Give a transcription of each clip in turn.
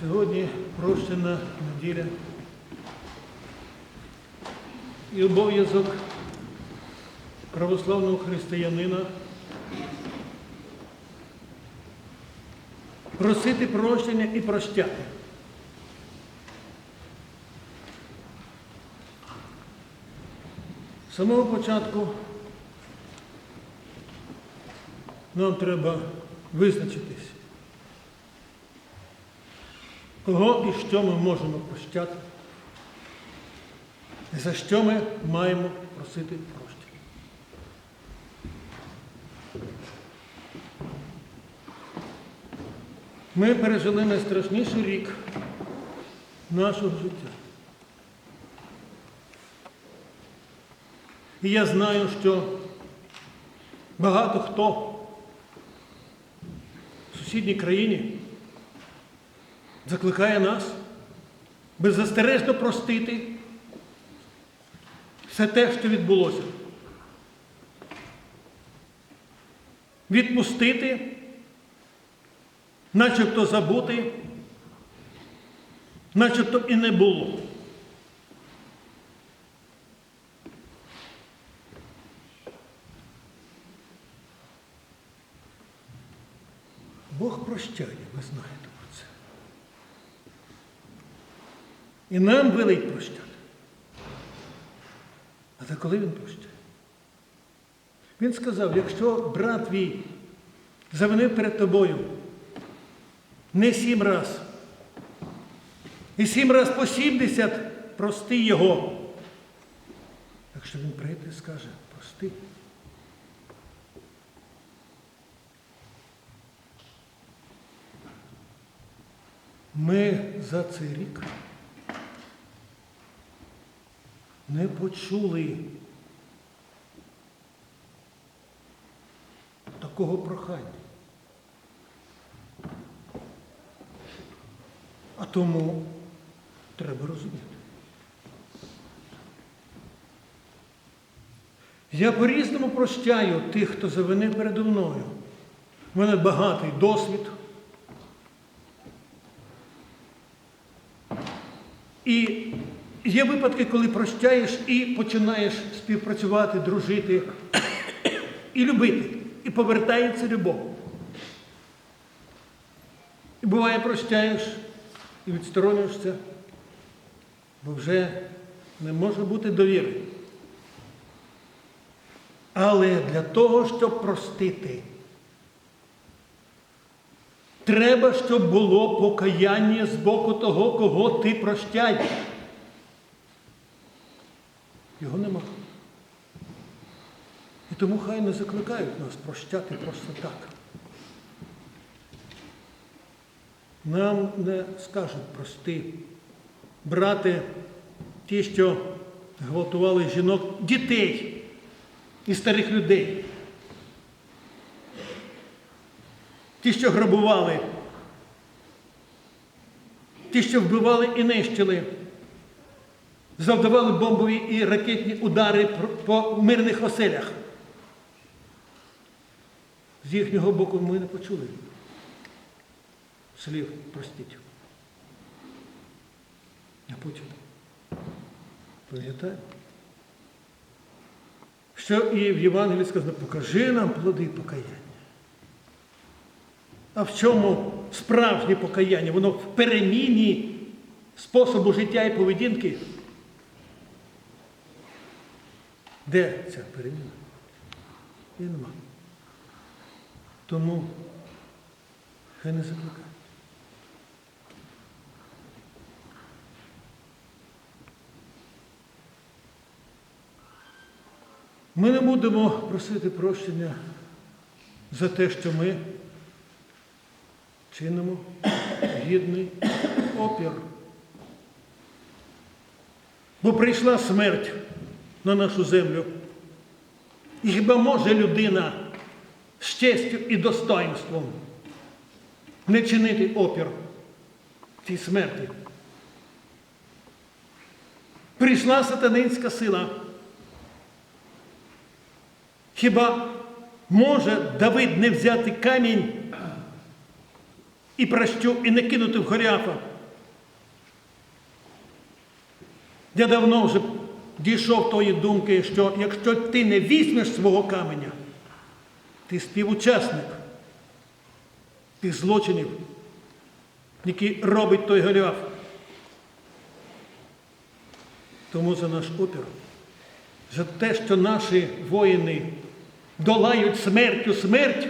Сьогодні прощена неділя. І обов'язок православного християнина просити прощення і прощати. З самого початку нам треба визначитись, кого і що ми можемо прощати, і за що ми маємо просити прощення. Ми пережили найстрашніший рік нашого життя. І я знаю, що багато хто в сусідній країні закликає нас беззастережно простити все те, що відбулося. Відпустити, начебто забути, начебто і не було. Бог прощає, ви знаєте про це. І нам велить прощати. А та коли він прощає? Він сказав, якщо брат твій завинив перед тобою не сім раз, і сім раз по сімдесят прости його. Якщо він прийде і скаже, прости. Ми за цей рік не почули такого прохання. А тому треба розуміти. Я по-різному прощаю тих, хто завинив передо мною. У мене багатий досвід. І є випадки, коли прощаєш і починаєш співпрацювати, дружити і любити. І повертається любов. І буває, прощаєш і відсторонюєшся, бо вже не може бути довіри. Але для того, щоб простити, треба, щоб було покаяння з боку того, кого ти прощаєш. Його нема. І тому хай не закликають нас прощати просто так. Нам не скажуть прости, брати ті, що гвалтували жінок, дітей і старих людей. Ті, що грабували, ті, що вбивали і нищили, завдавали бомбові і ракетні удари по мирних оселях. З їхнього боку ми не почули слів простіть. А потім пам'ятаємо, що і в Євангелії сказано, покажи нам плоди покаяння. А в чому справжнє покаяння? Воно в переміні способу життя і поведінки. Де ця переміна? Її нема. Тому хай не закликає. Ми не будемо просити прощення за те, що ми чинимо гідний опір. Бо прийшла смерть на нашу землю. І хіба може людина з честю і достоинством не чинити опір цій смерті? Прийшла сатанинська сила. Хіба може Давид не взяти камінь і прощу, і не кинути в Горяфа. Я давно вже дійшов тої думки, що якщо ти не візьмеш свого каменя, ти співучасник тих злочинів, які робить той Голіаф. Тому за наш опір, за те, що наші воїни долають смертю смерть,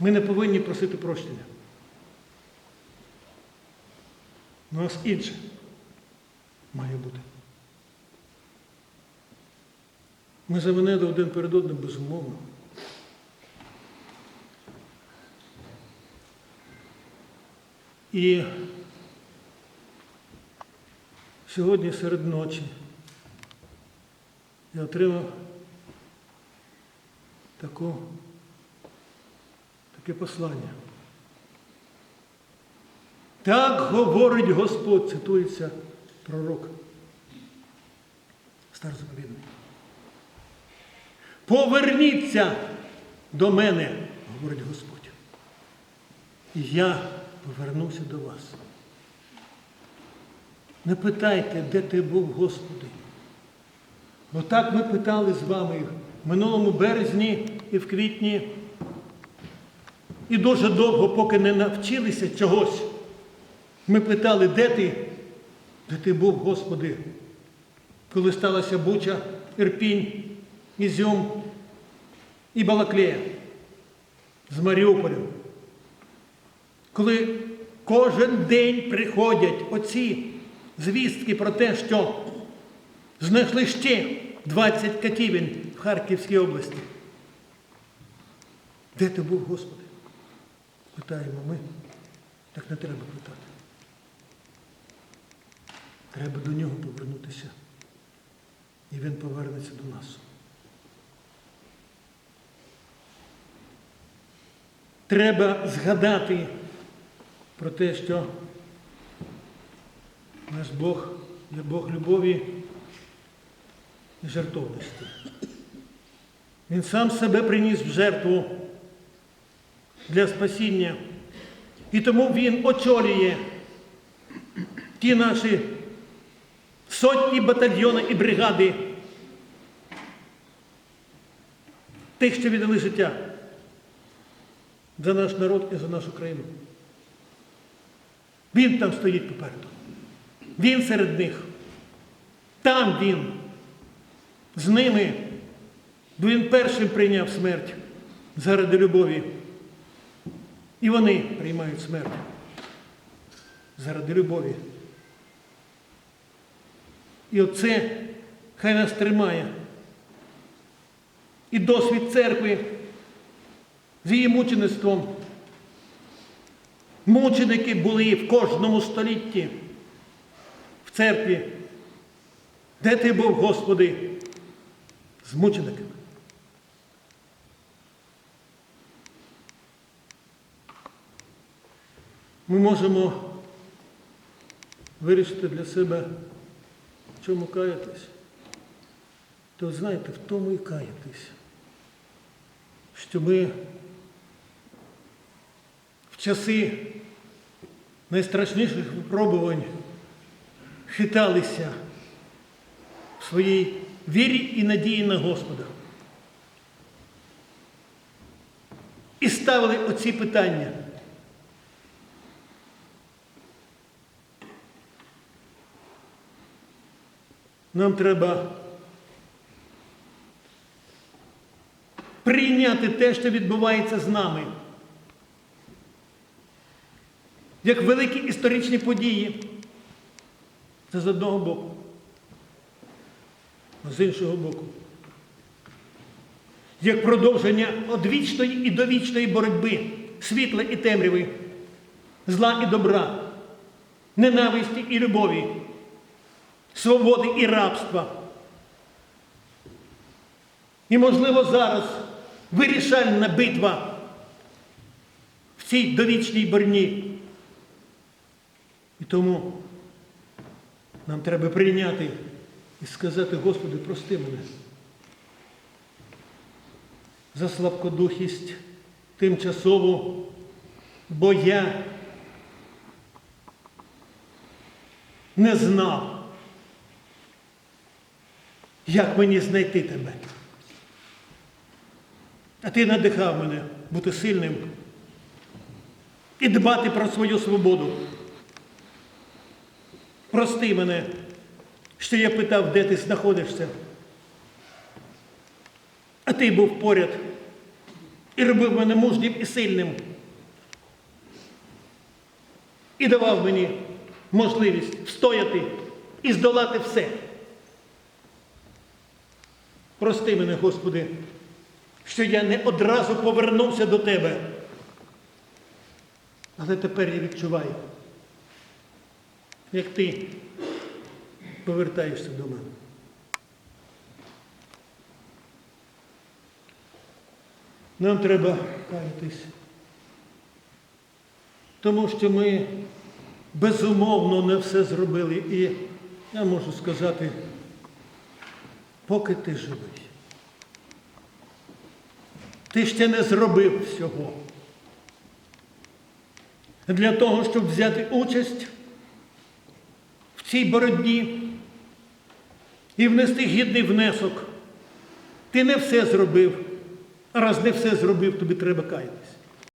ми не повинні просити прощення. У нас інше має бути. Ми завинили один перед одним безумовно. І сьогодні серед ночі я отримав таку, таке послання. Так говорить Господь, цитується пророк. Старозаповідний. Поверніться до мене, говорить Господь. І я повернуся до вас. Не питайте, де ти був, Господи. Бо так ми питали з вами в минулому березні і в квітні. І дуже довго, поки не навчилися чогось. Ми питали, де ти? Де ти був, Господи? Коли сталася Буча, Ірпінь, Ізюм і Балаклея з Маріуполем. Коли кожен день приходять оці звістки про те, що знайшли ще 20 катівень в Харківській області. Де ти був, Господи? Питаємо ми. Так не треба питати. Треба до нього повернутися. І він повернеться до нас. Треба згадати про те, що наш Бог є Бог любові і жертовності. Він сам себе приніс в жертву для спасіння. І тому Він очолює ті наші сотні батальйони і бригади тих, що віддали життя за наш народ і за нашу країну. Він там стоїть попереду. Він серед них. Там він. З ними. Бо він першим прийняв смерть заради любові. І вони приймають смерть заради любові. І оце хай нас тримає. І досвід церкви з її мучеництвом. Мученики були в кожному столітті в церкві. Де ти був, Господи, з мучениками? Ми можемо вирішити для себе, чому каятись. То знаєте, в тому і каятись, що ми в часи найстрашніших випробувань хиталися в своїй вірі і надії на Господа. І ставили оці питання. Нам треба прийняти те, що відбувається з нами. Як великі історичні події. Це з одного боку. З іншого боку. Як продовження одвічної і довічної боротьби світла і темряви, зла і добра, ненависті і любові, свободи і рабства. І, можливо, зараз вирішальна битва в цій довічній борні. І тому нам треба прийняти і сказати, Господи, прости мене за слабкодухість, тимчасово, бо я не знав, як мені знайти тебе. А ти надихав мене бути сильним і дбати про свою свободу. Прости мене, що я питав, де ти знаходишся. А ти був поряд і робив мене мужнім і сильним. І давав мені можливість встояти і здолати все. Прости мене, Господи, що я не одразу повернувся до Тебе. Але тепер я відчуваю, як ти повертаєшся до мене. Нам треба каятись, тому що ми безумовно не все зробили. І я можу сказати, поки ти живий, ти ще не зробив всього. Для того, щоб взяти участь в цій боротьбі і внести гідний внесок, ти не все зробив. Раз не все зробив, тобі треба каятись.